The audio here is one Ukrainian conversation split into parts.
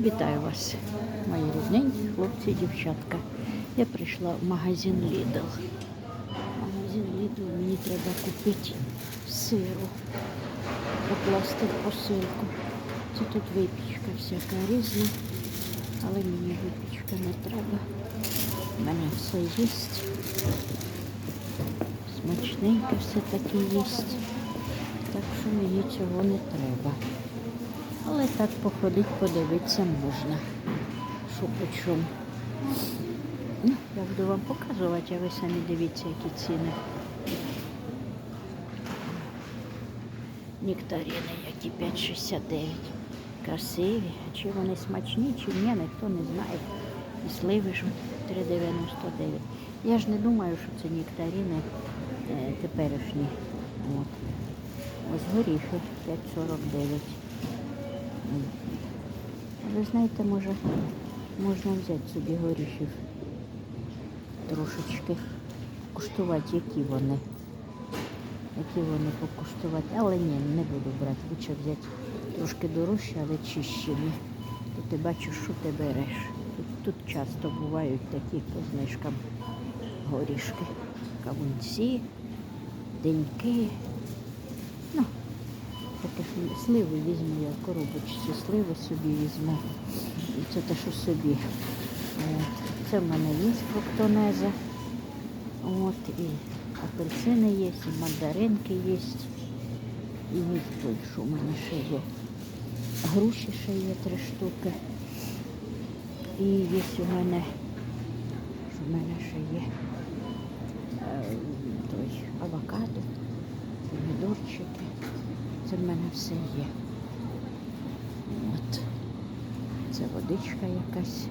Вітаю вас, мої рідненькі хлопці і дівчатка. Я прийшла в магазин Lidl. Магазин Lidl мені треба купити сиру, покласти в посилку. Це тут випічка всяка різна, але мені випічка не треба. У мене все є. Смачненьке все таки є. Так що мені цього не треба. Але так походить, подивитися можна. Що по. Ну, я буду вам показувати, а ви самі дивіться, які ціни. Нектарини, які 5,69. Красиві. А чи вони смачні, чи ні, ніхто не знає. І сливи ж 3,99. Я ж не думаю, що це нектарини е, теперішні. От. Ось горіхи 5,49. Ви знаєте, може, можна взяти собі горіхів трошечки, куштувати, які вони. Які вони покуштувати. Але ні, не буду брати. Лучше взяти трошки дорожче, але чищені. То ти бачиш, що ти береш. Тут, тут часто бувають такі по знижкам горішки. Кавунці, деньки. Ну, Таке сливи візьму я коробочці, сливи собі візьму. І це те, що собі. Це в мене є фруктонеза. От, і апельсини є, і мандаринки є. І той, що в мене ще є. Груші ще є три штуки. І є у мене, що в мене ще є е, той авокадо, помідорчики. Це в мене все є. От. Це водичка якась.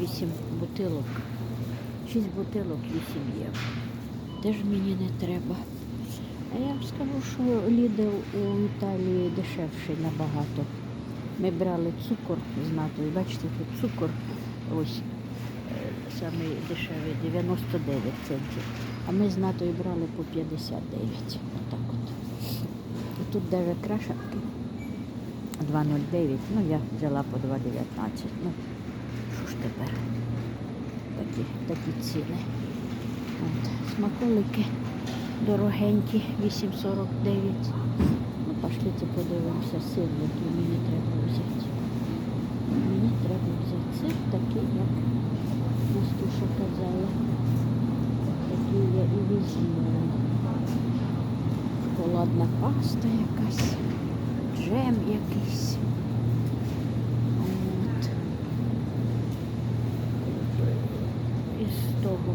Вісім бутилок. Шість бутилок, вісім євро. Теж мені не треба. А я вам скажу, що Лідл у Італії дешевший набагато. Ми брали цукор з натою. Бачите, тут цукор ось е, самий дешевий 99 центів. А ми з натою брали по 59. Отак тут навіть крашенки 2,09. Ну, я взяла по 2,19. Ну, що ж тепер? Такі, такі ціни. От. Смаколики дорогенькі, 8,49. Ну, пошліться подивимося сир, який мені треба взяти. Мені треба взяти сир такий, як Настюша казала. Такий я і візьму. Шоколадна паста якась, джем якийсь. От. Із того.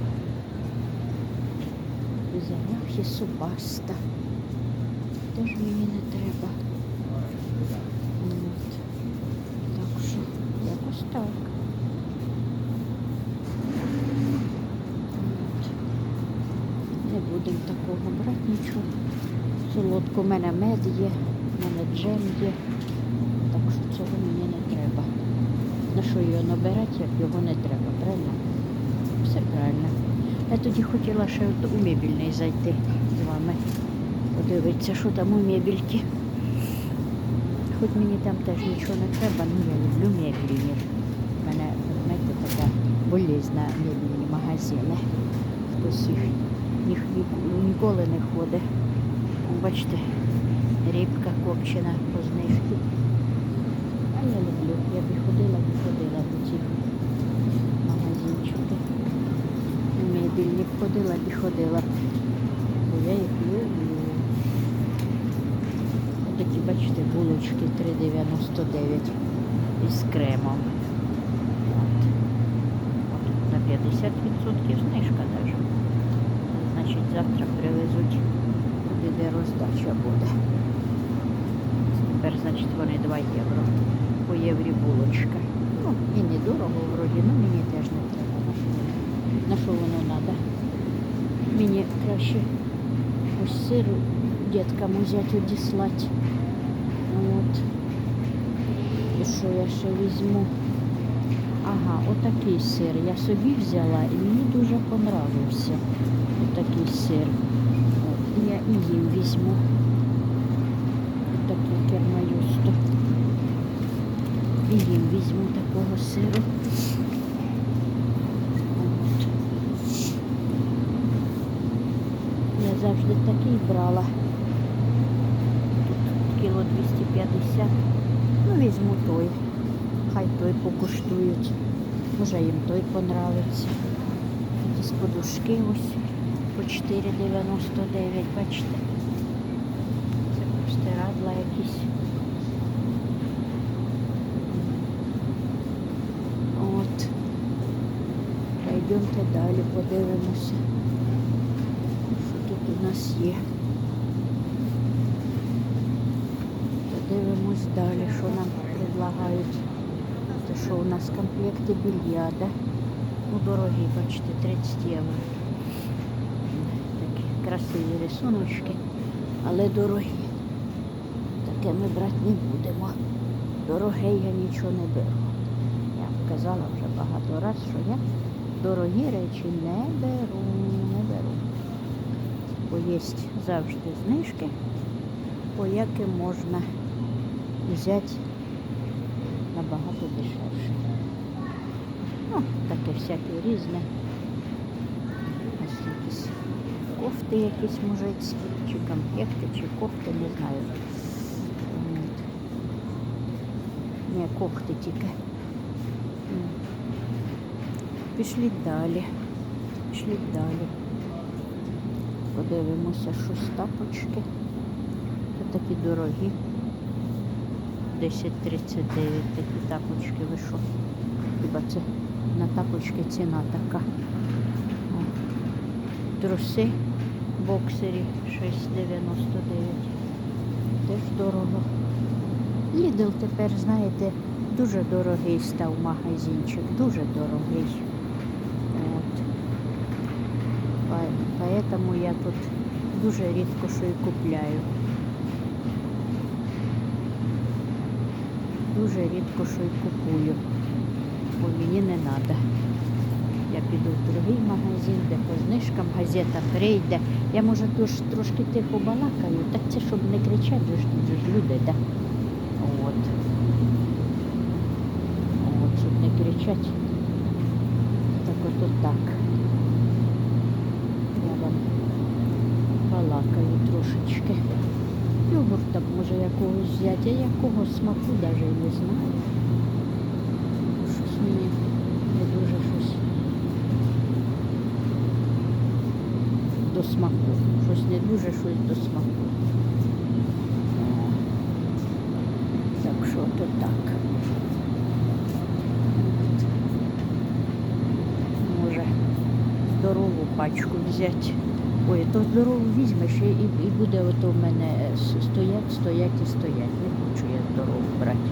Із арахісу паста. Теж мені не треба. От. Так що якось так. Не будемо такого брати нічого. Солодко, у мене мед є, у мене джем є. Так що цього мені не треба. На що його набирати, як його не треба, правильно? Все правильно. Я тоді хотіла ще у мебільний зайти з вами. Подивитися, що там у мебільки. Хоч мені там теж нічого не треба, ну я люблю мебільні. У мене, знаєте, така болізна мебільні магазини. Хтось їх ніколи не ходить. Бачите, рибка копчена по знижці. А я люблю. Я б ходила, б ходила до цих магазинчики. Мебільні б ходила, б ходила. Бо я їх люблю. Такі, бачите, булочки 3,99 із кремом. От. От на 50% знижка навіть. Значить, завтра привезуть де роздача буде. Тепер, значить, вони 2 євро. По єврі булочка. Ну, і недорого вроді, ну мені теж не треба. На що воно- треба? Мені краще ось сир діткам взяти одіслати. От. І що я ще візьму? Ага, отакий сир я собі взяла і мені дуже понравився. Отакий сир. Я і їм візьму. Отакий кермаюсто. І їм візьму такого сиру. От. Я завжди такий брала. Тут кіло 250. Ну, візьму той. Хай той покуштують. Може їм той понравиться. Такі подушки ось 4,99, бачите. Це простирадла якісь. От. Пойдемте далі, подивимося, що тут у нас є. Подивимось далі, що нам предлагають. Це що у нас комплекти більярда. Ну, дорогі, бачите, 30 євро. Красиві рисуночки, але дорогі. Таке ми брати не будемо. Дороге я нічого не беру. Я вам казала вже багато разів, що я дорогі речі не беру, не беру. Бо є завжди знижки, по яким можна взяти набагато дешевше. Ну, таке всяке різне. Ось якісь кофти якісь мужицькі, чи комплекти, чи кофти, не знаю. Ні, кофти тільки. М. Пішліть далі. Пішліть далі. Подивимося, що тапочки. Це такі дорогі. 10,39 такі тапочки ви що? Хіба це на тапочки ціна така. Труси боксері 6,99. Теж дорого. Лідл тепер, знаєте, дуже дорогий став магазинчик, дуже дорогий. От. Поэтому я тут дуже рідко що і купляю. Дуже рідко що й купую, бо мені не треба. Я піду в другий магазин, де по знижкам газета прийде. Я може тож, трошки тихо балакаю, так це щоб не кричати, ж тут ж люди, да? От. От, щоб не кричати. Так от так. Я вам балакаю трошечки. Йогурта може якогось взяти, якого смаку навіть не знаю. Щось мені не дуже щось до смаку. Щось не дуже щось до смаку. Так що то так. Може здорову пачку взяти. Ой, то здорову візьмеш і, і буде ото в мене е, стоять, стоять і стоять. Не хочу я здорову брати.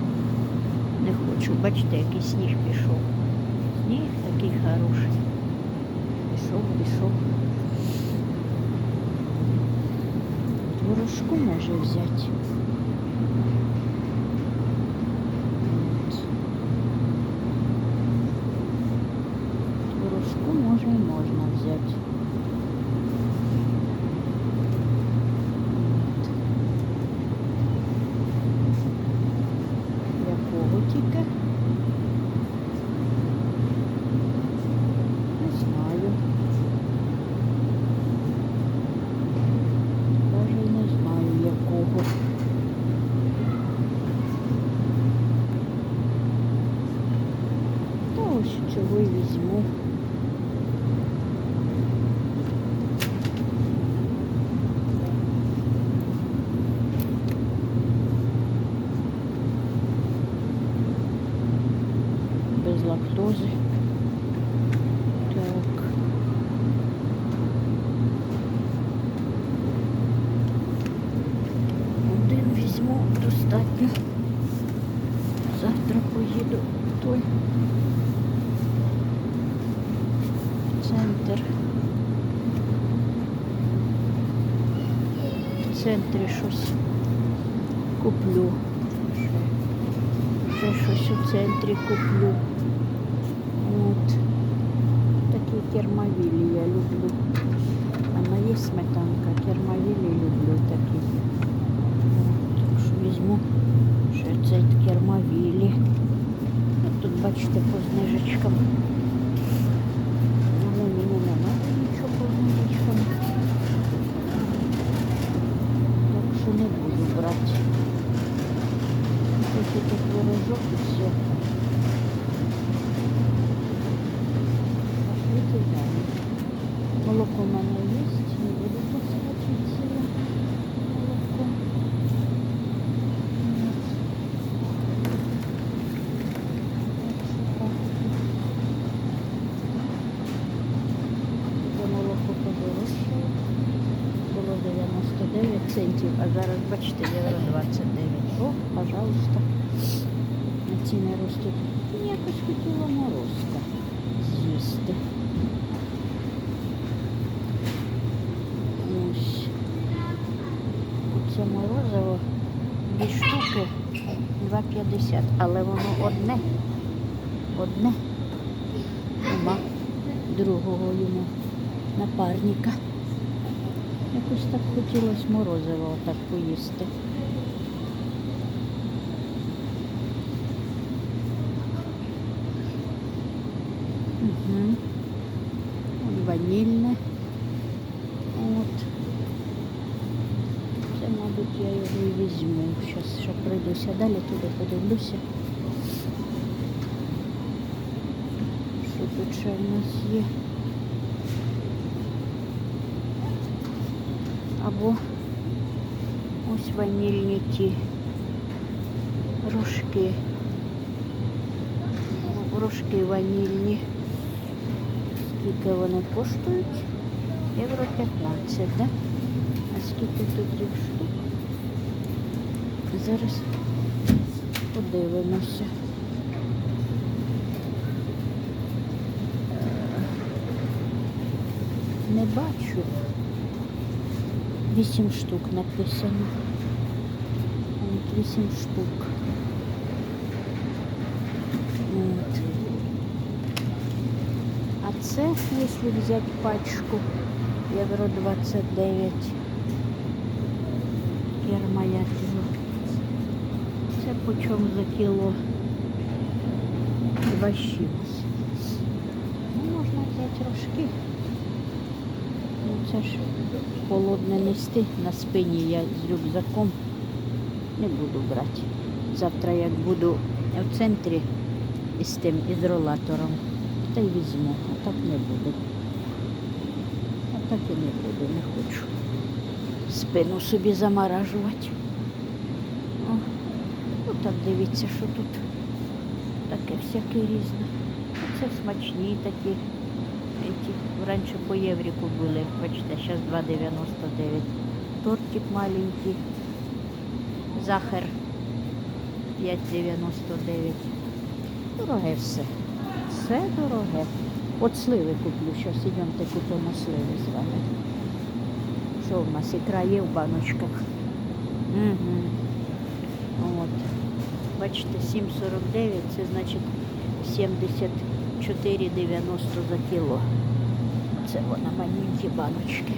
Не хочу. Бачите, який сніг пішов. Сніг такий хороший. Пішов, пішов. Творожку може взяти. От. Творожку може і можна взяти. От. Якого тільки? Не знаю. Даже не знаю якого. Та чого й візьму. Без лактози. Так. Один візьму достатньо. Завтра поїду в той центр. В центрі щось куплю. Ще, ще щось у центрі куплю. От. Такі кермовілі я люблю. Вона є сметанка, кермовілі люблю такі. От, Так що візьму ще цей кермовілі. бачите, по знижечкам. Молоко в мене є, не буду таскати ціле молоко. Це молоко подорожчало. Було 99 центів, а зараз, бачите, євро 29. О, пожалуйста. Ціни ростуть. Ну, Якось хотіла морозка з'їсти. Ось. Оце морозиво. Дві штуки 2,50. Але воно одне. Одне. Нема другого йому напарника. Якось так хотілося морозиво отак поїсти. Угу. Ванільне. От. Це, мабуть, я його і візьму. Зараз ще пройдуся далі, туди подивлюся. Що тут ще в нас є? Або ось ванільні ті рожки. Рожки ванільні. Скільки вони коштують? Євро 15, да? А скільки тут їх? Зараз подивимося. Е, Не бачу. Вісім штук написано. От вісім штук. От. А це, якщо взяти пачку, євро 29. Кермаятину. Почем за кіло? Два з чимось. Ну, можна взяти рожки. Ну, це ж холодне нести на спині я з рюкзаком не буду брати. Завтра як буду в центрі із тим із ролатором, та й візьму, а так не буду. А так і не буду, не хочу спину собі заморажувати. Ну дивіться, що тут таке всяке різне. Це смачні такі. Эти раніше по євріку були, бачите, зараз 2,99. Тортик маленький, захар 5,99. Дороге все. Все дороге. От сливи куплю, зараз ідемте купимо сливи з вами. Що в нас ікра є в баночках? Угу. От. Бачите, 7,49 це значить 74,90 за кіло. Це вона маленькі баночки.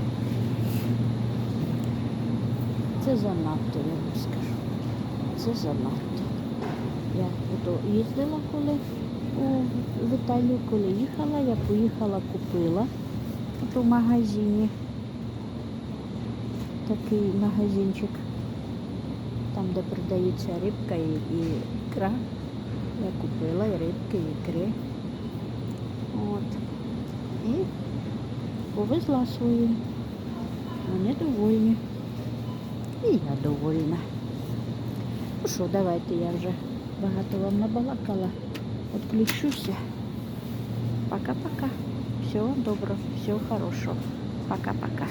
Це занадто, я вам скажу. Це занадто. Я ото їздила коли у в Італію, коли їхала, я поїхала, купила от магазині. Такий магазинчик, там, де продається рибка і, ікра. Я купила і рибки, і ікри. От. І повезла свої. Вони довольні. І я довольна. Ну що, давайте я вже багато вам набалакала. Отключуся. Пока-пока. Всього доброго, всього хорошого. Пока-пока.